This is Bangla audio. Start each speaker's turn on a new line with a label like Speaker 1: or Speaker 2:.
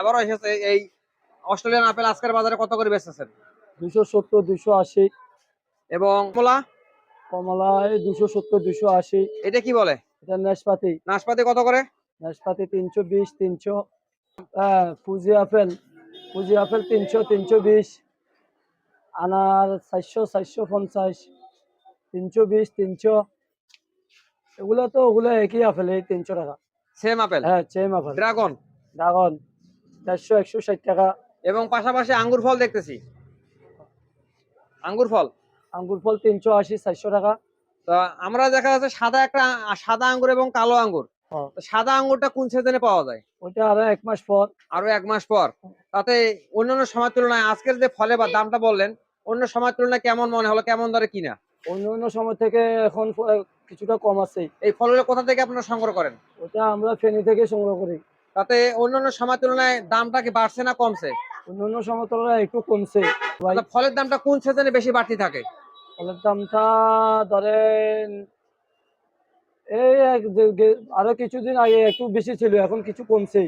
Speaker 1: আবারও এসেছে এই অস্ট্রেলিয়ান আপেল আজকের বাজারে কত করে বেচতেছেন?
Speaker 2: দুশো সত্তর দুশো আশি।
Speaker 1: এবং কমলা?
Speaker 2: কমলা দুশো সত্তর দুশো আশি।
Speaker 1: এটা কি বলে?
Speaker 2: এটা নাশপাতি।
Speaker 1: নাশপাতি কত করে?
Speaker 2: নাশপাতি তিনশো বিশ তিনশো। হ্যাঁ ফুজি আপেল। ফুজি আপেল তিনশো তিনশো বিশ। আনার চারশো চারশো পঞ্চাশ। তিনশো বিশ তিনশো। এগুলো তো ওগুলো একই আপেল এই তিনশো টাকা।
Speaker 1: সেম আপেল
Speaker 2: হ্যাঁ সেম আপেল
Speaker 1: ড্রাগন
Speaker 2: ড্রাগন চারশো একশো ষাট টাকা।
Speaker 1: এবং পাশাপাশি আঙ্গুর ফল দেখতেছি। আঙ্গুর ফল?
Speaker 2: আঙ্গুর ফল তিনশো আশি চারশো টাকা।
Speaker 1: তো আমরা দেখা যাচ্ছে সাদা একটা সাদা আঙ্গুর এবং কালো আঙ্গুর। সাদা আঙ্গুরটা কোন সিজনে পাওয়া যায়?
Speaker 2: ওইটা আরও এক মাস পর।
Speaker 1: আরও এক মাস পর। তাতে অন্যান্য সময়ের তুলনায় আজকের যে ফলে বা দামটা বললেন অন্য সময়ের তুলনায় কেমন মনে হলো? কেমন দরে কিনা?
Speaker 2: অন্য অন্য সময় থেকে এখন কিছুটা কম আছে।
Speaker 1: এই ফলগুলো কোথা থেকে আপনারা সংগ্রহ করেন?
Speaker 2: ওটা আমরা ফেনী থেকে সংগ্রহ করি।
Speaker 1: তাতে অন্যান্য সময় তুলনায় দামটা কি বাড়ছে না কমছে?
Speaker 2: অন্যান্য অন্য সময় তুলনায় একটু কমছে।
Speaker 1: ফলের দামটা কোন সিজনে বেশি বাড়তি থাকে?
Speaker 2: ফলের দামটা ধরেন এই আরও কিছুদিন আগে একটু বেশি ছিল এখন কিছু কমছে